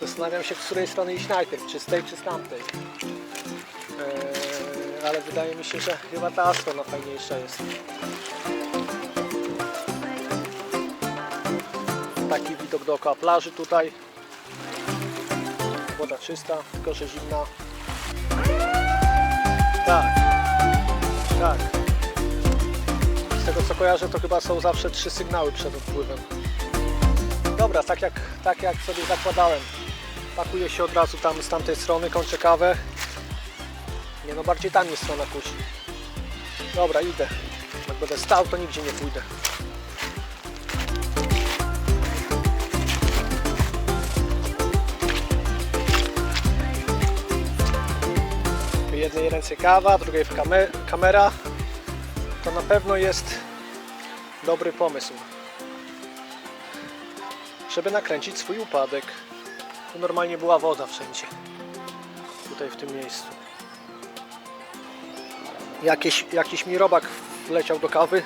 Zastanawiam się, z której strony iść najpierw, czy z tej, czy z tamtej. Eee, ale wydaje mi się, że chyba ta strona fajniejsza jest. Taki widok dookoła plaży tutaj. Woda czysta, tylko że zimna. Tak, tak. Z tego co kojarzę, to chyba są zawsze trzy sygnały przed odpływem. Dobra, tak jak, tak jak sobie zakładałem. Pakuję się od razu tam z tamtej strony, kończę kawę. Nie no, bardziej tam jest strona kusi. Dobra, idę. Jak będę stał, to nigdzie nie pójdę. W jednej ręce kawa, w drugiej kame- kamera. To na pewno jest dobry pomysł żeby nakręcić swój upadek. Tu normalnie była woda wszędzie. Tutaj w tym miejscu. Jakiś, jakiś mi robak wleciał do kawy,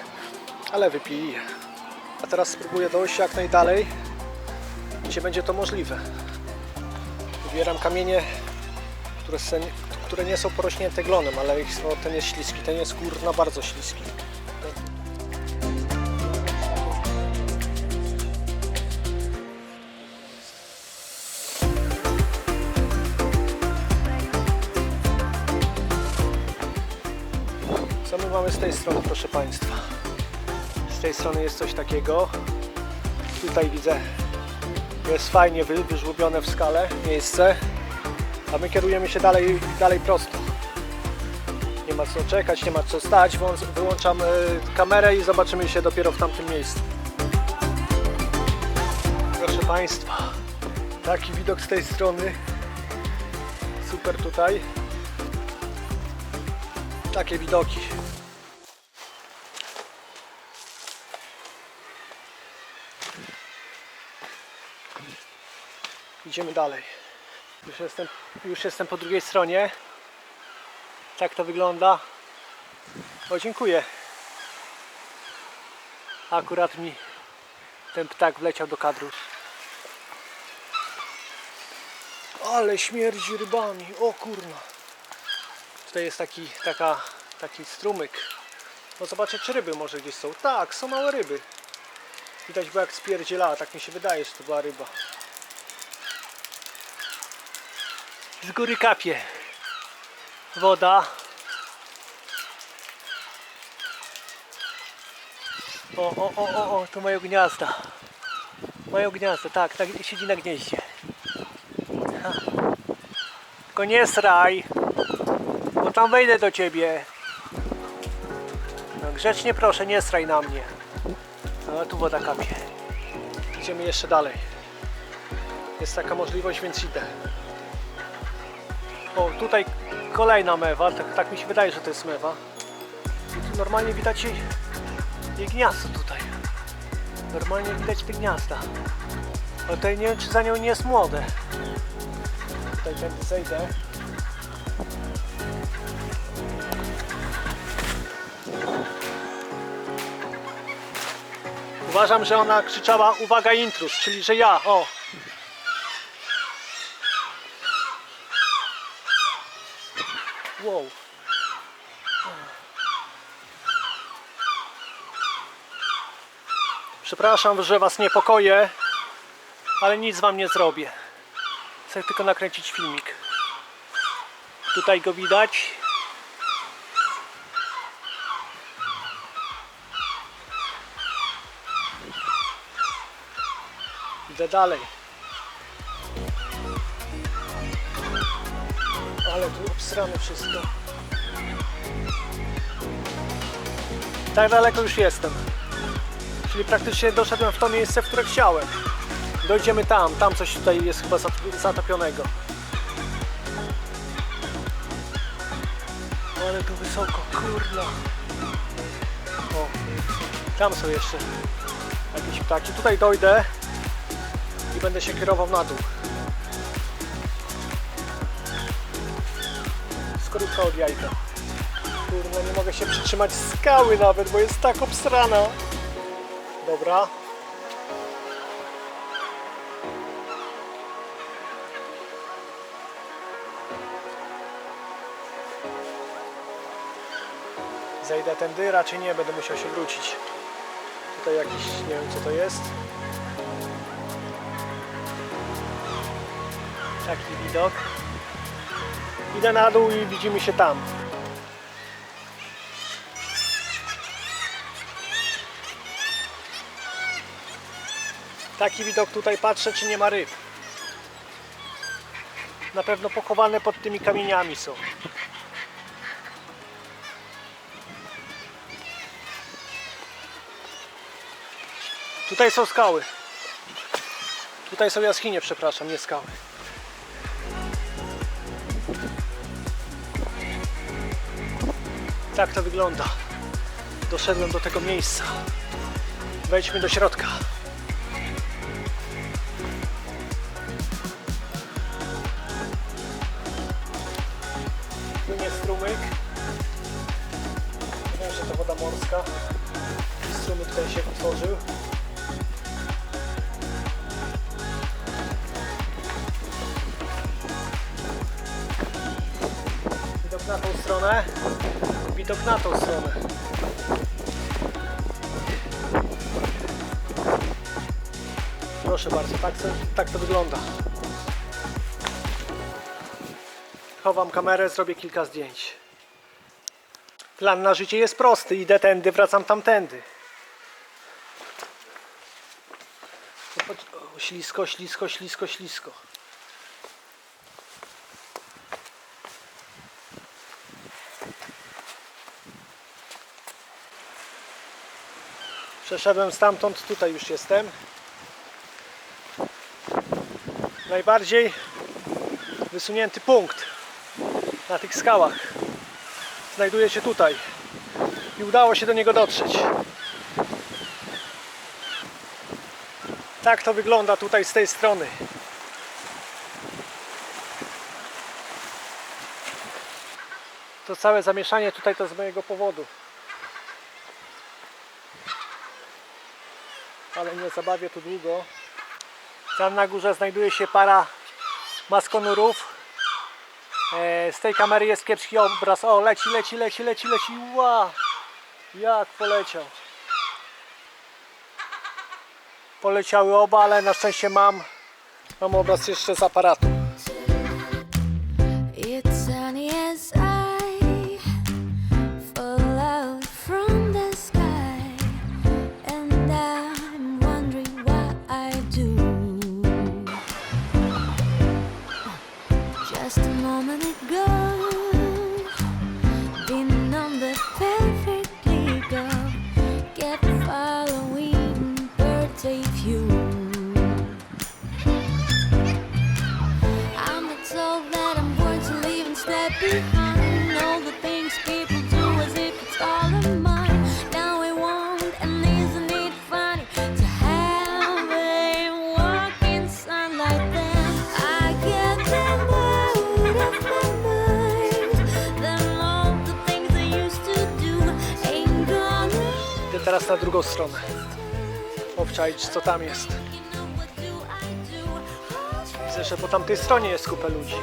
ale wypili. A teraz spróbuję dojść jak najdalej, gdzie będzie to możliwe. Wybieram kamienie, które, sen, które nie są porośnięte glonem, ale ich, o, ten jest śliski, ten jest kurna bardzo śliski. Mamy z tej strony, proszę Państwa? Z tej strony jest coś takiego. Tutaj widzę, jest fajnie wy, wyżłobione w skale miejsce, a my kierujemy się dalej, dalej prosto. Nie ma co czekać, nie ma co stać, włącz- wyłączamy kamerę i zobaczymy się dopiero w tamtym miejscu. Proszę Państwa, taki widok z tej strony. Super tutaj. Takie widoki. Idziemy dalej. Już jestem, już jestem po drugiej stronie. Tak to wygląda. O, dziękuję. Akurat mi ten ptak wleciał do kadru. Ale śmierdzi rybami. O kurna. Tutaj jest taki, taka, taki strumyk. No zobaczę, czy ryby może gdzieś są. Tak, są małe ryby. Widać było jak spierdzielała, tak mi się wydaje, że to była ryba. Z góry kapie woda. O, o, o, o, o, to mają gniazda. Mają gniazda, tak, tak siedzi na gnieździe. Tylko nie sraj, bo tam wejdę do ciebie. No, grzecznie proszę, nie straj na mnie. A tu woda kapie. Idziemy jeszcze dalej. Jest taka możliwość, więc idę. O, tutaj kolejna mewa, tak, tak mi się wydaje, że to jest mewa. I tu normalnie widać jej, jej gniazdo tutaj. Normalnie widać te gniazda. Ale tutaj nie wiem, czy za nią nie jest młode. Tutaj tędy zejdę. Uważam, że ona krzyczała uwaga intruz, czyli że ja, o. Przepraszam, że was niepokoję, ale nic wam nie zrobię. Chcę tylko nakręcić filmik. Tutaj go widać. Idę dalej. Ale tu obsrane wszystko. Tak daleko już jestem. Czyli praktycznie doszedłem w to miejsce, w które chciałem. Dojdziemy tam, tam coś tutaj jest chyba zat- zatopionego. Ale tu wysoko, kurna. O, tam są jeszcze jakieś ptaki. Tutaj dojdę i będę się kierował na dół. Skorupka od jajka. Kurna, nie mogę się przytrzymać skały nawet, bo jest tak obsrana. Dobra. Zajdę tędy, raczej nie, będę musiał się wrócić. Tutaj jakiś, nie wiem co to jest. Taki widok. Idę na dół i widzimy się tam. Taki widok tutaj patrzę, czy nie ma ryb. Na pewno pochowane pod tymi kamieniami są. Tutaj są skały. Tutaj są jaskinie, przepraszam, nie skały. Tak to wygląda. Doszedłem do tego miejsca. Wejdźmy do środka. Morska. Strumyk tutaj się utworzył. Widok na tą stronę. Widok na tą stronę. Proszę bardzo, tak, tak to wygląda. Chowam kamerę, zrobię kilka zdjęć. Plan na życie jest prosty. Idę tędy, wracam tamtędy. O, ślisko, ślisko, ślisko, ślisko. Przeszedłem stamtąd, tutaj już jestem. Najbardziej wysunięty punkt na tych skałach znajduje się tutaj i udało się do niego dotrzeć. Tak to wygląda tutaj z tej strony. To całe zamieszanie tutaj to z mojego powodu. Ale nie zabawię tu długo. Tam na górze znajduje się para maskonurów. E, z tej kamery jest kiepski obraz. O, leci, leci, leci, leci, leci. Ła! Jak poleciał. Poleciały oba, ale na szczęście mam, mam obraz jeszcze z aparatu. Teraz na drugą stronę. Obczaić co tam jest. Widzę, że po tamtej stronie jest kupę ludzi.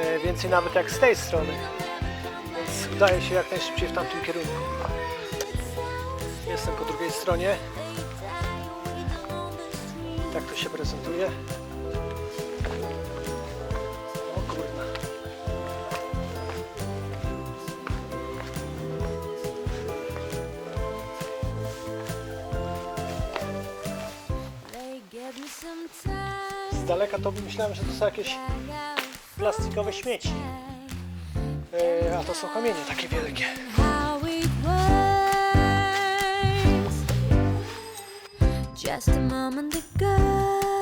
E, więcej nawet jak z tej strony. Więc udaje się jak najszybciej w tamtym kierunku. Jestem po drugiej stronie. Tak to się prezentuje. Daleka to myślałem, że to są jakieś plastikowe śmieci. E, a to są kamienie takie wielkie. just a moment ago